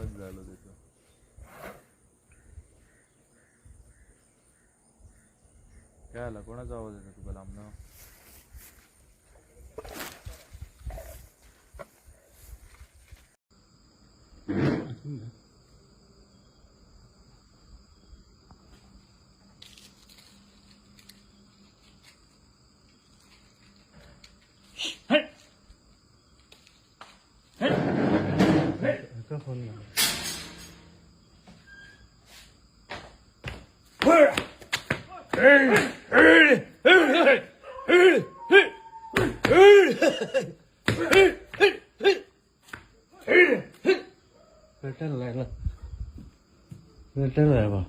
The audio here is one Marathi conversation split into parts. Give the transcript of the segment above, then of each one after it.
आवाज झाला त्याचा काय आला? कोणाचा आवाज येतो तुला लांबनं रिटर्न लागला रिटर्न आहे बा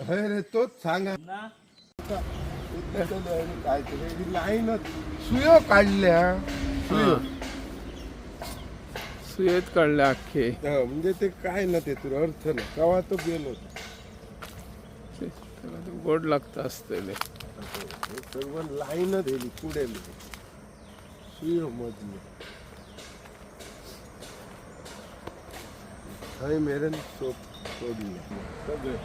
अरे तोच सांगा उद्घाटन आणि काय सुयो काढल्या सुयो सुयेत काढले अख्खे हा, म्हणजे ते काय ना ते तुला अर्थ ना कवा तो गेलो त्याला ते गोड लागत असतेले हे सर्व लाईन दिली पुढे सुयो मधली थंय मेरेन सोप सोडली सगळे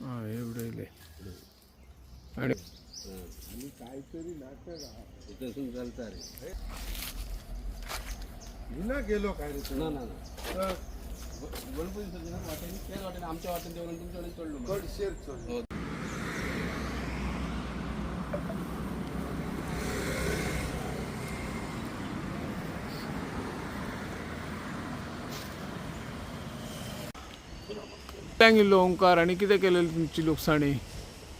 हा एवढे आणि आणि चालता रे. विना गेलो काय रे ना? ना ना. तर गणपती सज्जनात वाटेने त्याच वाटेने आमच्या वाटेने तुमच्या वाटेने चढलो गेलो ओंकार आणि किती केलेली तुमची लुकसाणी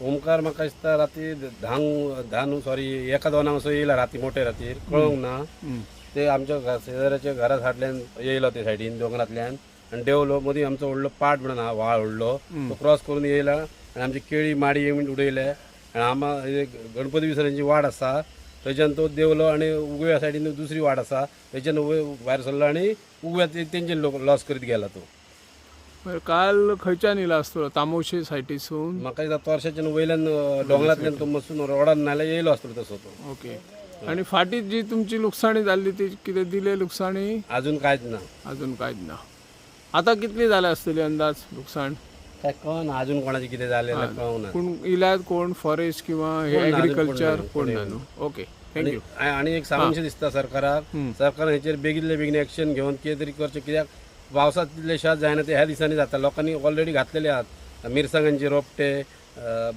ओमकार म्हाका दिसता राती धांक धान सॉरी एका दोनांक असो येयला राती मोठे रातीर कळोंक ना. ते आमच्या शेजाऱ्याच्या घरा फाटल्यान येयलो ते सायडीन दोंगरांतल्यान. आणि देवलो मदीं आमचो व्हडलो पाट म्हणून हा व्हाळ व्हडलो तो क्रॉस करून येयला आणि आमची केळी माडी मिनीट उडयले आणि आमा गणपती विसर्जनची वाट आसा थंयच्यान तो देवलो आणि उगव्या सायडीन दुसरी वाट आसा थंयच्यान भायर सरलो आणि उगव्या तेंचे लोक लॉस करीत गेला तो. बरं, काल खंयच्यान आसतलो तामोशे सायटीसून? म्हाका दिसता तोरशाच्यान वयल्यान अं, दोंगरांतल्यान तो मसून रोडान नाल्यार येयलो आसतलो तसो तो ओके. आणि फाटीत जी तुमची लुकसाणी जाल्ली ती कितें दिले लुकसाणी? अजून कांयच ना. अजून कांयच ना. आता कितली जाले आसतली अंदाज लुकसाण? काय कळना अजून कोणाचे कितें जालें कळना कोण इल्यात कोण फॉरेस्ट किंवा हे कोण ना, अजून एग्रीकल्चर कोण कोण ना, ना न्हू ओके. थँक्यू आणि एक सांगूनशें दिसता सरकाराक. सरकारान हेचेर बेगिनले बेगीन एक्शन घेवन कितें तरी करचें. कित्याक? पावसातले तितले शेत जायना ते ह्या दिसांनी जाता लोकांनी ऑलरेडी घातलेले आहात. मिरसांगांचे रोपटे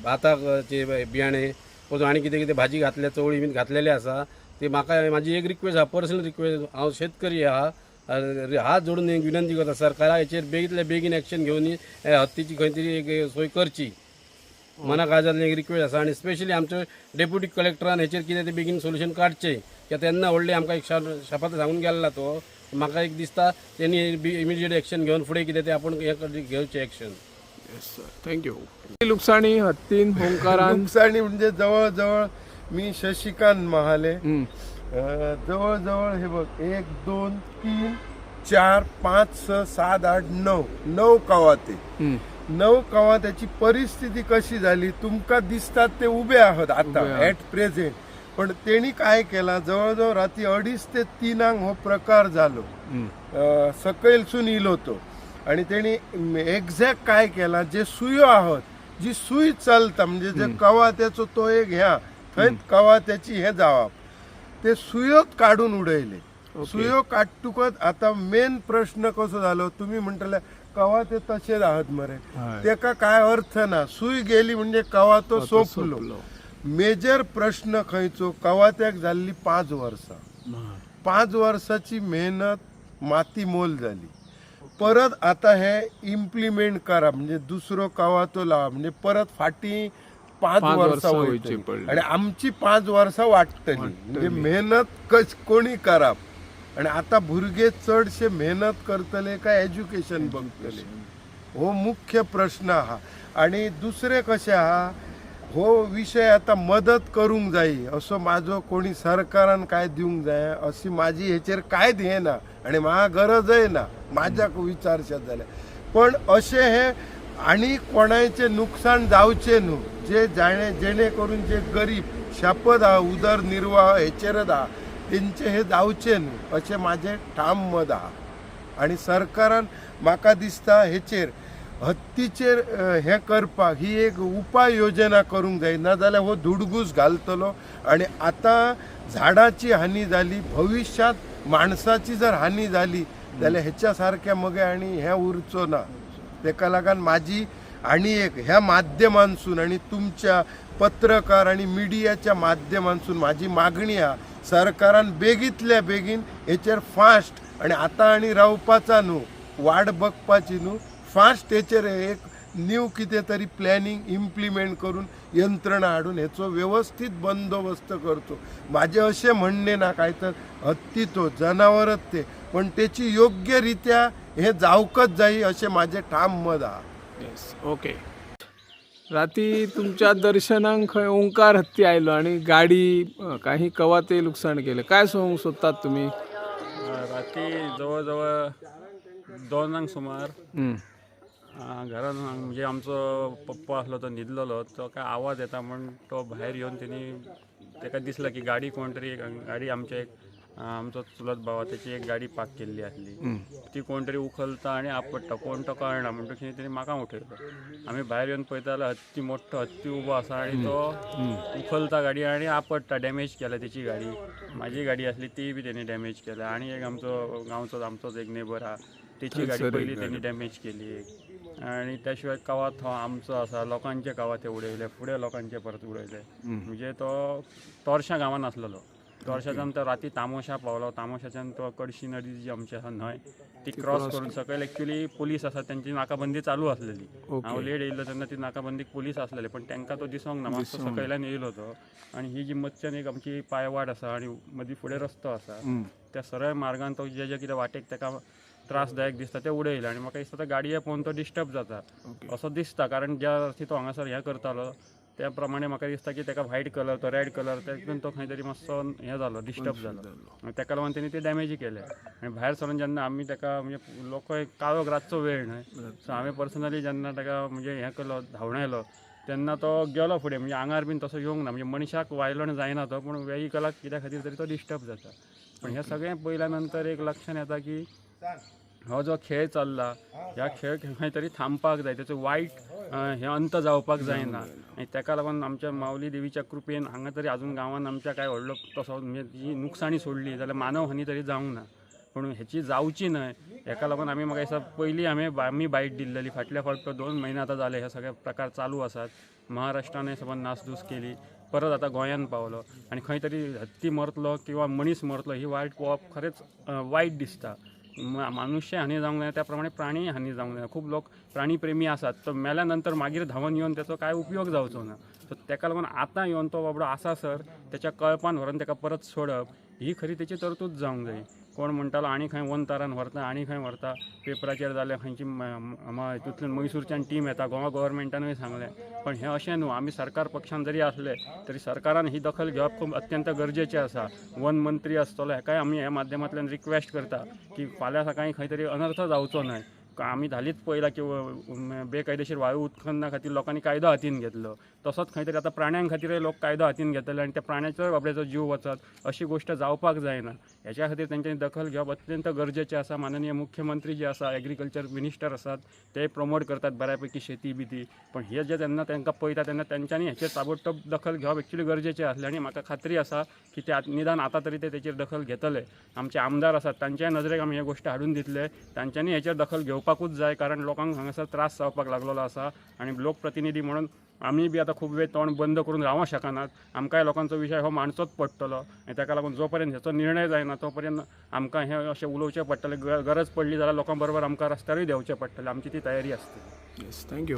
भाताचे बियाणे परतून आनी कितें कितें भाजी घातल्या चवळी बीन घातलेले आसा ते म्हाका म्हाजी एक रिक्वेस्ट आहा पर्सनल रिक्वेस्ट हांव शेतकरी आहा हात जोडून एक विनंती करता सरकाराक हेचेर बेगितले बेगीन एक्शन घेवन हे हत्तीची खंय तरी एक सोय करची. मना काळजातली एक रिक्वेस्ट आसा आणि स्पेशली आमच्या डेप्युटी कलेक्टरान हेचेर कितें ते बेगीन सोल्युशन काडचें कित्याक तेन्ना व्हडले आमकां एक शपथ सांगून गेल्ला तो म्हाका एक दिसता तेणी इमिजिएट एक्शन घेवन फुडें कितें ते आपण हें कर- घेवचें action yes sir thank you लुकसाणी हत्तीन ओंकारान नुकसानी म्हणजे जवळजवळ मी शशिकांत महाले. जवळजवळ हे बघ एक दोन तीन चार पाच सहा सात आठ नऊ. नऊ कवाते. नऊ कवात्याची परिस्थिती कशी झाली तुमका दिसतात ते उभे आहात आता ऍट प्रेझेंट पण त्यांनी काय केला? जवळजवळ रात्री अडीच ते तीनांक हो प्रकार झालो. अं, सकैलसून इलो तो. आणि त्यांनी एक्झॅक्ट काय केला? जे सुयो आहोत जी सुई चलता म्हणजे जे कवात्याचो तो एक ह्या थंय कवात्याची हे जावप ते सुयोत काढून उडयले सुयो काडटुकच आता मेन प्रश्न कसो झालो? तुम्ही म्हणटले कवा ते तसेच आहात मरे. तेका काय अर्थ ना? सुई गेली म्हणजे कवा तो सोपलो. मेजर प्रश्न खंयचो कवात्याक जाल्ली पाच वर्सां. पाच वर्साची मेहनत माती मोल झाली परत आता हे इम्प्लिमेंट करा म्हणजे दुसरो कवा तो लावा म्हणजे परत फाटी पाच वर्सां. वयची पडली. आणि आमची पाच वर्सां वाटतली. म्हणजे मेहनत कश कोणी करा? आणि आता भुरगे चडशे मेहनत करतले काय एज्युकेशन बघतले? हो मुख्य प्रश्न हा. आणि दुसरे कशे आहा हो विषय आता मदत करूंक जाई असो माझो कोणी सरकारान काय दिवंक जाय अशी माझी हेचेर काय ना आणि म्हाका गरजय ना माझ्याक विचारशात जाल्यार पण अशे हे आणि कोणाचे नुकसान जावचे न्हू जे जाणे जेणे करून जे गरीब शापद हा उदरनिर्वाह हेचेरच हा तेंचे हे जावचे न्हू अशें माझे ठाम मत आहा. आणि सरकारान म्हाका दिसता हेचेर हत्तीचेर हे करपाक ही एक उपाय योजना करूंक जाय नाजाल्यार हो धुडगूस घालतलो आणि आता झाडाची हानी जाली भविष्यात माणसाची जर हानी झाली जाल्यार हेच्या सारख्या मगे आणि हे उरचो ना. तेका लागून माझी आणि एक ह्या माध्यमांसून आणि तुमच्या पत्रकार आणि मिडियाच्या माध्यमांसून माझी मागणी हा सरकारान बेगीतल्या बेगीन हेचेर फास्ट आणि आता आणि रावपाचा न्हू वाट बघपाची न्हू फास्ट हेचेर एक न्यू कितें तरी प्लॅनिंग इम्प्लिमेंट करून यंत्रणा हाडून हेचो व्यवस्थीत बंदोबस्त करचो माझे असे म्हणणे ना काय तर हत्ती तो जनावरच ते. पण त्याची योग्य रित्या हे जावकच जाई असे माझे ठाम मत हा येस ओके राती तुमच्या दर्शनांक खंय ओंकार हत्ती आयलो आणि गाडी अ, काही कवाते लुकसाण केलं. काय सांगूंक सोदतात तुम्ही? राती जवळ दोनांक सुमार. हं. अं, घरान म्हणजे आमचो पप्पा आसलो तो न्हिदलेलो तो काय आवाज येता म्हण तो भायर येवन तेणी ताका दिसला की गाडी कोण तरी एक गाडी आमच्या एक आमचो चुलत भावा त्याची एक गाडी पार्क केल्ली आसली ती कोण तरी उखलता आनी आपटता कोण तो कळना म्हणटकीर तेणी म्हाका उठयलो आमी भायर येवन पळयता जाल्यार हत्ती मोठो हत्ती उबो आसा आनी तो उखलता गाडी आनी आपटता डॅमेज केला तेची गाडी. म्हाजी गाडी आसली ती बी तेणी डॅमेज केल्या आनी एक आमचो गांवचो आमचोच एक नेबर आहा तेची गाडी पयली तेणी डॅमेज केली एक. आणि त्याशिवाय कावात हो आमचो आसा लोकांचे कावात ते उडयले फुडें लोकांचे परत उडयले म्हणजे तो तोरशा गांवांत आसलेलो तोरशाच्यान तो राती तामोशा पावलो तामोशाच्यान तो कडशी नदी जी आमची आसा न्हंय ती क्रॉस करून सकयल एक्च्युली पोलीस आसा त्यांची नाकाबंदी चालू आसलेली हांव लेट येयल्लो तेन्ना ती नाकाबंदीक पोलीस आसलेले पण तांकां तो दिसोंक ना मातसो सकयल्यान येयलो तो आणि ही जी मच्छ्यान एक आमची पायवाट आसा आणि मदीं फुडें रस्तो आसा त्या सरळ मार्गान तो जे जे कितें वाटेक ताका त्रासदायक दिसता ते उडयले आनी म्हाका दिसता तो गाडये पळोवन तो डिस्टर्ब जाता असो दिसता कारण ज्या अर्थी तो हांगासर हें करतालो त्या प्रमाणे म्हाका दिसता की ताका व्हायट कलर तो रेड कलर तेतून तो खंय तरी मातसो हें जालो डिस्टर्ब जालो ताका लागून तेणी ते डॅमेज केले. आनी भायर सरून जेन्ना आमी ताका म्हणजे लोक काळोख रातचो वेळ न्हय सो हांवें पर्सनली जेन्ना ताका म्हणजे हें केलो धांवडायलो तेन्ना तो गेलो फुडें म्हणजे आंगार बीन तसो येवंक ना म्हणजे मनशाक वायलण जायना तो पूण वेहिकलाक कित्या खातीर तरी तो डिस्टर्ब जाता. पण हें सगळें पयल्या नंतर एक लक्षान येता की हो जो खेळ चालला ह्या खेळ खंय तरी थांबपाक जाय तेचो वायट हे अंत जावपाक जायना. आनी ताका लागून आमच्या माऊली देवीच्या कृपेन हांगा तरी आजून गांवांत आमच्या काय व्हडलो तसो म्हणजे जी नुकसाणी सोडली जाल्यार मानव हानी तरी जावंक ना. पूण हेची जावची न्हय हेका लागून आमी म्हाका दिसता पयलीं आमी आमी बायट दिल्लेली फाटल्या फावट दोन म्हयने आतां जाले हे सगळे प्रकार चालू आसात महाराष्ट्रान समज नासधूस केली. परत आता गोंयान पावलो. आनी खंय तरी हत्ती मरतलो किंवा मनीस मरतलो ही वायट पळोवप खरेंच वायट दिसता. म- मनुष्य हानी जावंक जाय त्या प्रमाणे प्राणी हानी जावंक जाय खूब लोक प्राणी प्रेमी आसात तो मेल्या नंतर मागीर धांवन येवन त्याचो काय उपयोग जावचो ना? सो तेका लागून आतां येवन तो बाबडो आसा सर. तेच्या कळपान व्हरून तेका परत सोडप. ही खरी तेची तरतूद जावंक जाय कोण म्हणटालो आनी खंय वन तारान व्हरता आनी खंय व्हरता. पेपराचेर जाल्यार खंयची हितूंतल्यान मैसूरच्यान टीम येता गोवा गव्हर्मेंटानूय सांगलें. पण हें अशें न्हू आमी सरकार पक्षान जरी आसले तरी सरकारान ही दखल घेवप खूब अत्यंत गरजेचें आसा. वन मंत्री आसतलो हेकाय आमी हे माध्यमांतल्यान रिक्वेस्ट करता की फाल्यां सकाळीं खंय तरी अनर्थ जावचो न्हय. आम्ही आमी हालींच पळयला की बेकायदेशीर वायू उत्खनना खातीर लोकांनी कायदो हातीन घेतलो. तसोच खंय तरी आतां प्राण्यां खातीरय लोक कायदो हातीन घेतले आनी त्या प्राण्याचोय बाबड्याचो जीव वचत अशी गोश्ट जावपाक जायना. ह्याच्या खातीर तेंच्यांनी दखल घेवप अत्यंत गरजेचें आसा माननीय मुख्यमंत्री जे आसा एग्रीकल्चर मिनिस्टर आसात ते प्रमोट करतात बऱ्यापैकी शेती बिती. पण हे जे तेन्ना तांकां पळयता तेन्ना तेंच्यांनी हेचेर ताबडतोब दखल घेवप एक्चुली गरजेचें आसलें आनी म्हाका खात्री आसा की ते निदान आतां तरी ते तेचेर दखल घेतले. आमचे आमदार आसात तांच्याय नजरेक आमी हे गोश्ट हाडून दितले. तांच्यांनी हेचेर दखल घेवपाकूच जाय कारण लोकांक हांगासर त्रास जावपाक लागलेलो आसा आनी लोकप्रतिनिधी म्हणून आमी बी आतां खूब वेळ तोंड बंद करून रावों शकनात आमकांय लोकांचो विशय हो मांडचोच पडटलो आनी ताका लागून जो पर्यंत हेचो निर्णय जायना तो पर्यंत आमकां हें अशें उलोवचें पडटलें गरज पडली जाल्यार लोकां बरोबर आमकां रस्त्यारूय देंवचें पडटलें आमची ती तयारी आसतली येस थँक्यू